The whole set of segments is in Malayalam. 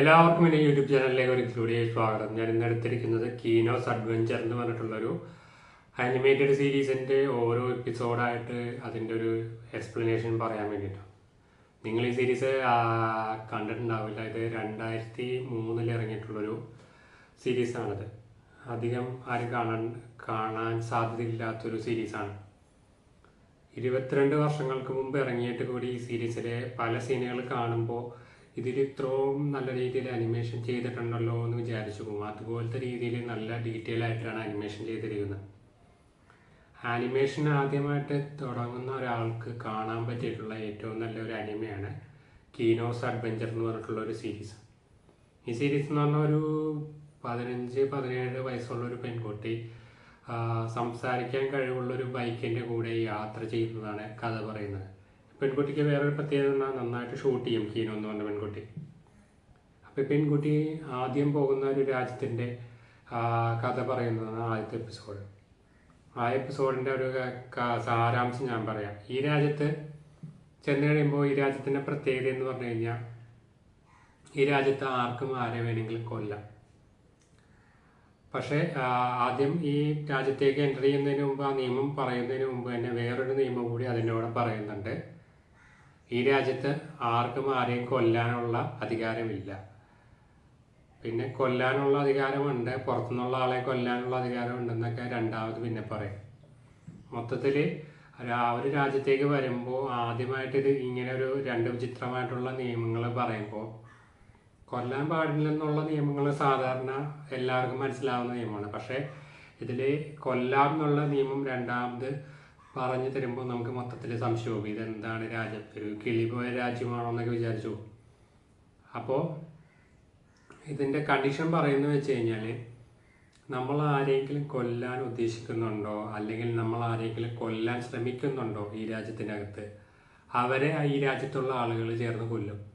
എല്ലാവർക്കും എന്റെ യൂട്യൂബ് ചാനലിലേക്ക് ഒരു ഒരിക്കലൂടെ സ്വാഗതം. ഞാൻ ഇന്ന് എടുത്തിരിക്കുന്നത് കീനോസ് അഡ്വഞ്ചർ എന്ന് പറഞ്ഞിട്ടുള്ളൊരു അനിമേറ്റഡ് സീരീസിന്റെ ഓരോ എപ്പിസോഡായിട്ട് അതിന്റെ ഒരു എക്സ്പ്ലനേഷൻ പറയാൻ വേണ്ടിയിട്ടാണ് നിങ്ങൾ ഈ സീരീസ് കണ്ടിട്ടുണ്ടാവില്ല. ഇത് രണ്ടായിരത്തി മൂന്നിൽ ഇറങ്ങിയിട്ടുള്ളൊരു സീരീസാണിത് അധികം ആരും കാണാൻ കാണാൻ സാധ്യതയില്ലാത്തൊരു സീരീസാണ് ഇരുപത്തിരണ്ട് വർഷങ്ങൾക്ക് മുമ്പ് ഇറങ്ങിയിട്ട് കൂടി ഈ സീരീസിലെ പല സീനുകൾ കാണുമ്പോൾ ഇതിൽ ഇത്രയും നല്ല രീതിയിൽ അനിമേഷൻ ചെയ്തിട്ടുണ്ടല്ലോ എന്ന് വിചാരിച്ചു പോകും അതുപോലത്തെ രീതിയിൽ നല്ല ഡീറ്റെയിൽ ആയിട്ടാണ് അനിമേഷൻ ചെയ്തിരിക്കുന്നത്. ആനിമേഷൻ ആദ്യമായിട്ട് തുടങ്ങുന്ന ഒരാൾക്ക് കാണാൻ പറ്റിയിട്ടുള്ള ഏറ്റവും നല്ലൊരു അനിമയാണ് കീനോസ് അഡ്വഞ്ചർ എന്ന് പറഞ്ഞിട്ടുള്ള ഒരു സീരീസ് ഈ സീരീസ് എന്ന് പറഞ്ഞാൽ ഒരു പതിനഞ്ച് പതിനേഴ് വയസ്സുള്ള ഒരു പെൺകുട്ടി സംസാരിക്കാൻ കഴിവുള്ള ഒരു ബൈക്കിന്റെ കൂടെ യാത്ര ചെയ്യുന്നതാണ് കഥ പറയുന്നത്. പെൺകുട്ടിക്ക് വേറൊരു പ്രത്യേകത എന്നാൽ നന്നായിട്ട് ഷൂട്ട് ചെയ്യും കീനോ എന്ന് പറഞ്ഞ പെൺകുട്ടി. അപ്പൊ പെൺകുട്ടി ആദ്യം പോകുന്ന ഒരു രാജ്യത്തിന്റെ കഥ പറയുന്നതാണ് ആദ്യത്തെ എപ്പിസോഡ് ആ എപ്പിസോഡിന്റെ ഒരു സാരാംശം ഞാൻ പറയാം. ഈ രാജ്യത്ത് ചെന്ന് കഴിയുമ്പോൾ ഈ രാജ്യത്തിന്റെ പ്രത്യേകത എന്ന് പറഞ്ഞു കഴിഞ്ഞാൽ ഈ രാജ്യത്ത് ആർക്കും ആരെ വേണമെങ്കിലും കൊല്ലാം. പക്ഷേ ആദ്യം ഈ രാജ്യത്തേക്ക് എന്റർ ചെയ്യുന്നതിന് മുമ്പ് ആ നിയമം പറയുന്നതിന് മുമ്പ് തന്നെ വേറൊരു നിയമം കൂടി അതിന്റെ കൂടെ പറയുന്നുണ്ട്. ഈ രാജ്യത്ത് ആർക്കും ആരെയും കൊല്ലാനുള്ള അധികാരമില്ല. പിന്നെ കൊല്ലാനുള്ള അധികാരമുണ്ട് പുറത്തുനിന്നുള്ള ആളെ കൊല്ലാനുള്ള അധികാരമുണ്ടെന്നൊക്കെ രണ്ടാമത് പിന്നെ പറയും. മൊത്തത്തിൽ ആ ഒരു രാജ്യത്തേക്ക് വരുമ്പോൾ ആദ്യമായിട്ട് ഇത് ഇങ്ങനെ ഒരു രണ്ട് വിചിത്രമായിട്ടുള്ള നിയമങ്ങൾ പറയുമ്പോൾ കൊല്ലാൻ പാടില്ലെന്നുള്ള നിയമങ്ങൾ സാധാരണ എല്ലാവർക്കും മനസ്സിലാവുന്ന നിയമമാണ്. പക്ഷേ ഇതിൽ കൊല്ലാം എന്നുള്ള നിയമം രണ്ടാമത് പറഞ്ഞു തരുമ്പോൾ നമുക്ക് മൊത്തത്തിൽ സംശയവും ഇതെന്താണ് രാജ്യം? ഒരു കിളിപോയ രാജ്യമാണോ എന്നൊക്കെ വിചാരിച്ചു. അപ്പോൾ ഇതിന്റെ കണ്ടീഷൻ പറയുന്നത് വെച്ച് കഴിഞ്ഞാൽ നമ്മൾ ആരെങ്കിലും കൊല്ലാൻ ഉദ്ദേശിക്കുന്നുണ്ടോ? അല്ലെങ്കിൽ നമ്മൾ ആരെങ്കിലും കൊല്ലാൻ ശ്രമിക്കുന്നുണ്ടോ ഈ രാജ്യത്തിനകത്ത്? അവരെ ഈ രാജ്യത്തുള്ള ആളുകൾ ചേർന്ന് കൊല്ലും.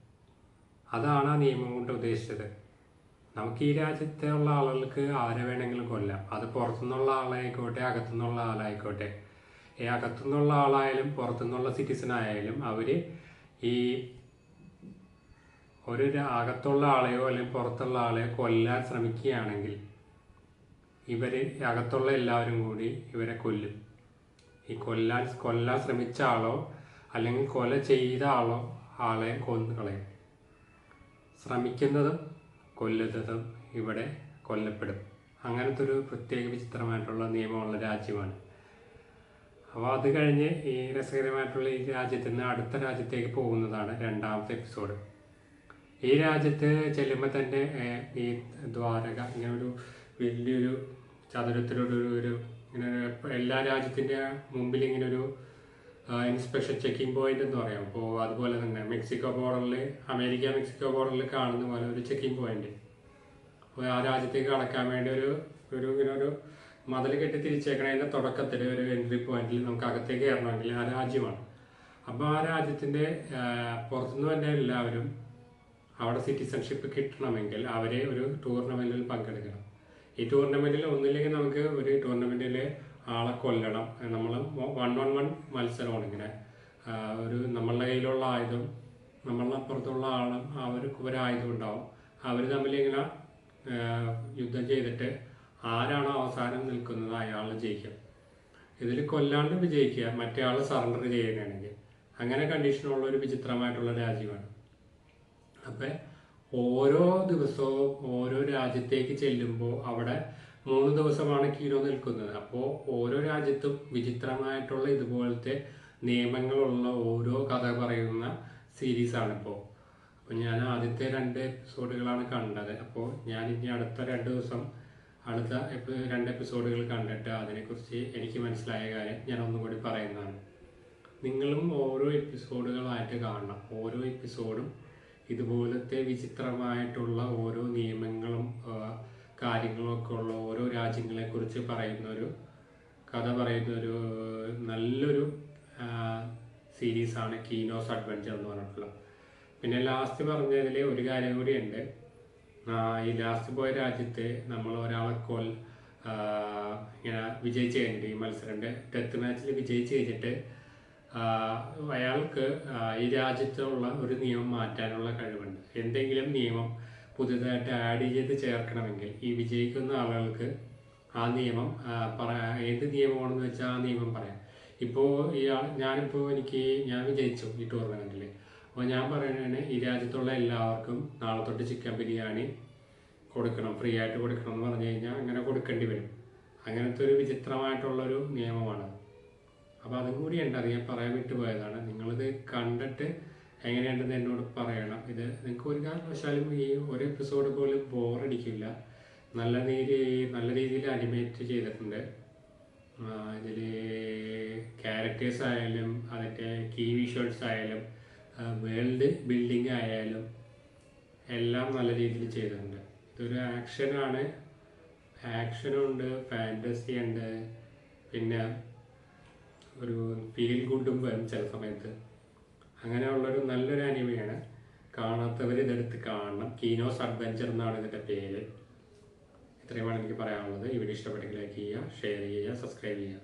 അതാണ് ആ നിയമം കൊണ്ട് ഉദ്ദേശിച്ചത്. നമുക്ക് ഈ രാജ്യത്തുള്ള ആളുകൾക്ക് ആരെ വേണമെങ്കിലും കൊല്ലാം. അത് പുറത്തുനിന്നുള്ള ആളായിക്കോട്ടെ അകത്തുനിന്നുള്ള ആളായിക്കോട്ടെ. ഈ അകത്തുനിന്നുള്ള ആളായാലും പുറത്തുനിന്നുള്ള സിറ്റിസൺ ആയാലും അവർ ഈ ഒരു അകത്തുള്ള ആളെയോ അല്ലെങ്കിൽ പുറത്തുള്ള ആളെയോ കൊല്ലാൻ ശ്രമിക്കുകയാണെങ്കിൽ ഇവർ അകത്തുള്ള എല്ലാവരും കൂടി ഇവരെ കൊല്ലും. ഈ കൊല്ലാൻ കൊല്ലാൻ ശ്രമിച്ച ആളോ അല്ലെങ്കിൽ കൊല ചെയ്ത ആളോ ആളെ കൊന്നു കളയും. ശ്രമിക്കുന്നതും കൊല്ലുന്നതും ഇവിടെ കൊല്ലപ്പെടും. അങ്ങനത്തെ ഒരു പ്രത്യേക വിചിത്രമായിട്ടുള്ള നിയമമുള്ള രാജ്യമാണ്. അപ്പോൾ അത് കഴിഞ്ഞ് ഈ രസകരമായിട്ടുള്ള ഈ രാജ്യത്ത് നിന്ന് അടുത്ത രാജ്യത്തേക്ക് പോകുന്നതാണ് രണ്ടാമത്തെ എപ്പിസോഡ് ഈ രാജ്യത്ത് ചെല്ലുമ്പോൾ തന്നെ ഈ ദ്വാരക ഇങ്ങനെ ഒരു വലിയൊരു ചതുരത്തിലൊരു ഒരു- ഇങ്ങനെ എല്ലാ രാജ്യത്തിന്റെ മുമ്പിൽ ഇങ്ങനെ ഒരു ഇൻസ്പെക്ഷൻ ചെക്കിംഗ് പോയിന്റ് എന്ന് പറയാം. അപ്പോൾ അതുപോലെ തന്നെ മെക്സിക്കോ ബോർഡറിൽ അമേരിക്ക മെക്സിക്കോ ബോർഡറിൽ കാണുന്ന പോലെ ഒരു ചെക്കിംഗ് പോയിന്റ് അപ്പോൾ ആ രാജ്യത്തേക്ക് കടക്കാൻ വേണ്ടി ഒരു ഒരു ഇങ്ങനെ ഒരു മതിൽ കെട്ടി തിരിച്ചേക്കണതിന്റെ തുടക്കത്തിൽ ഒരു എൻട്രി പോയിന്റിൽ നമുക്ക് അകത്തേക്ക് കയറണമെങ്കിൽ ആ രാജ്യമാണ്. അപ്പോൾ ആ രാജ്യത്തിന്റെ ആ, പുറത്തുനിന്ന് തന്നെ എല്ലാവരും അവിടെ സിറ്റിസൺഷിപ്പ് കിട്ടണമെങ്കിൽ അവരെ ഒരു ടൂർണമെന്റിൽ പങ്കെടുക്കണം. ഈ ടൂർണമെന്റിൽ ഒന്നില്ലെങ്കിൽ നമുക്ക് ഒരു ടൂർണമെന്റിൽ ആളെ കൊല്ലണം. നമ്മൾ വൺ ഓൺ വൺ മത്സരമാണ് ഇങ്ങനെ. ഒരു നമ്മളുടെ കയ്യിലുള്ള ആയുധം നമ്മളുടെ അപ്പുറത്തുള്ള ആളും അവർക്ക് ആയുധം ഉണ്ടാവും. അവർ തമ്മിൽ ഇങ്ങനെ യുദ്ധം ചെയ്തിട്ട് ആരാണോ അവസാനം നിൽക്കുന്നത് അയാൾ ജയിക്കും. ഇതിൽ കൊല്ലാണ്ട് വിജയിക്കുക മറ്റേ ആൾ സറണ്ടർ ചെയ്യുകയാണെങ്കിൽ അങ്ങനെ കണ്ടീഷനുള്ള ഒരു വിചിത്രമായിട്ടുള്ള രാജ്യമാണ്. അപ്പൊ ഓരോ ദിവസവും ഓരോ രാജ്യത്തേക്ക് ചെല്ലുമ്പോൾ അവിടെ മൂന്ന് ദിവസമാണ് കീനോ നിൽക്കുന്നത്. അപ്പോൾ ഓരോ രാജ്യത്തും വിചിത്രമായിട്ടുള്ള ഇതുപോലത്തെ നിയമങ്ങളുള്ള ഓരോ കഥ പറയുന്ന സീരീസാണ് ഇപ്പോൾ അപ്പോൾ ഞാൻ ആദ്യത്തെ രണ്ട് എപ്പിസോഡുകളാണ് കണ്ടത്. അപ്പോൾ ഞാൻ ഇനി അടുത്ത രണ്ട് ദിവസം അടുത്ത രണ്ട് എപ്പിസോഡുകൾ കണ്ടിട്ട് അതിനെക്കുറിച്ച് എനിക്ക് മനസ്സിലായ കാര്യം ഞാൻ ഒന്നുകൂടി പറയുന്നതാണ്. നിങ്ങളും ഓരോ എപ്പിസോഡുകളായിട്ട് കാണണം. ഓരോ എപ്പിസോഡും ഇതുപോലത്തെ വിചിത്രമായിട്ടുള്ള ഓരോ നിയമങ്ങളും കാര്യങ്ങളൊക്കെ ഉള്ള ഓരോ രാജ്യങ്ങളെക്കുറിച്ച് പറയുന്ന ഒരു കഥ പറയുന്ന ഒരു നല്ലൊരു സീരീസാണ് കീനോസ് അഡ്വഞ്ചർ എന്ന് പറഞ്ഞിട്ടുള്ളത്. പിന്നെ ലാസ്റ്റ് പറഞ്ഞതിൽ ഒരു കാര്യം കൂടി ആ, ഈ ലാസ്റ്റ് പോയ രാജ്യത്തെ നമ്മൾ ഒരാളെ കൊൽ ഇങ്ങനെ വിജയിച്ച് കഴിഞ്ഞിട്ട് ഈ മത്സരന്റെ ഡെത്ത് മാച്ചിൽ വിജയിച്ച് കഴിഞ്ഞിട്ട് അയാൾക്ക് ഈ രാജ്യത്തുള്ള ഒരു നിയമം മാറ്റാനുള്ള കഴിവുണ്ട്. എന്തെങ്കിലും നിയമം പുതിയതായിട്ട് ആഡ് ചെയ്ത് ചേർക്കണമെങ്കിൽ ഈ വിജയിക്കുന്ന ആളുകൾക്ക് ആ നിയമം പറ ഏത് നിയമമാണെന്ന് വെച്ചാൽ ആ നിയമം പറയാം. ഇപ്പോൾ ഇയാൾ ഞാനിപ്പോൾ എനിക്ക് ഞാൻ വിജയിച്ചു ഈ ടൂർണമെന്റിൽ അപ്പോൾ ഞാൻ പറയുന്നതിന് ഈ രാജ്യത്തുള്ള എല്ലാവർക്കും നാളെ തൊട്ട് ചിക്കൻ ബിരിയാണി കൊടുക്കണം ഫ്രീ ആയിട്ട് കൊടുക്കണം എന്ന് പറഞ്ഞു കഴിഞ്ഞാൽ അങ്ങനെ കൊടുക്കേണ്ടി വരും. അങ്ങനത്തെ ഒരു വിചിത്രമായിട്ടുള്ളൊരു നിയമമാണ്. അപ്പോൾ അതും കൂടി ഉണ്ട് അത് ഞാൻ പറയാൻ വിട്ടുപോയതാണ്. നിങ്ങളിത് കണ്ടിട്ട് എങ്ങനെയുണ്ടെന്ന് എന്നോട് പറയണം. ഇത് നിങ്ങൾക്ക് ഒരു കാരണവശാലും ഈ ഒരു എപ്പിസോഡ് പോലും ബോറടിക്കില്ല നല്ല രീതി നല്ല രീതിയിൽ അനിമേറ്റ് ചെയ്തിട്ടുണ്ട്. ഇതിൽ ക്യാരക്ടേഴ്സ് ആയാലും അതിന്റെ കീ വിഷ്വൽസ് ആയാലും വേൾഡ് ബിൽഡിംഗ് ആയാലും എല്ലാം നല്ല രീതിയിൽ ചെയ്തിട്ടുണ്ട്. ഇതൊരു ആക്ഷനാണ് ആക്ഷനുണ്ട് ഫാന്റസി ഉണ്ട് പിന്നെ ഒരു ഫീൽ ഗുഡും വരും ചില സമയത്ത്. അങ്ങനെയുള്ളൊരു നല്ലൊരു അനിമയാണ് കാണാത്തവർ ഇതെടുത്ത് കാണണം. കീനോസ് അഡ്വഞ്ചർ എന്നാണ് ഇതിന്റെ പേര്. ഇത്രയുമാണ് എനിക്ക് പറയാനുള്ളത്. ഈ വീഡിയോ ഇഷ്ടപ്പെട്ടെങ്കിൽ ലൈക്ക് ചെയ്യുക ഷെയർ ചെയ്യുക സബ്സ്ക്രൈബ് ചെയ്യുക.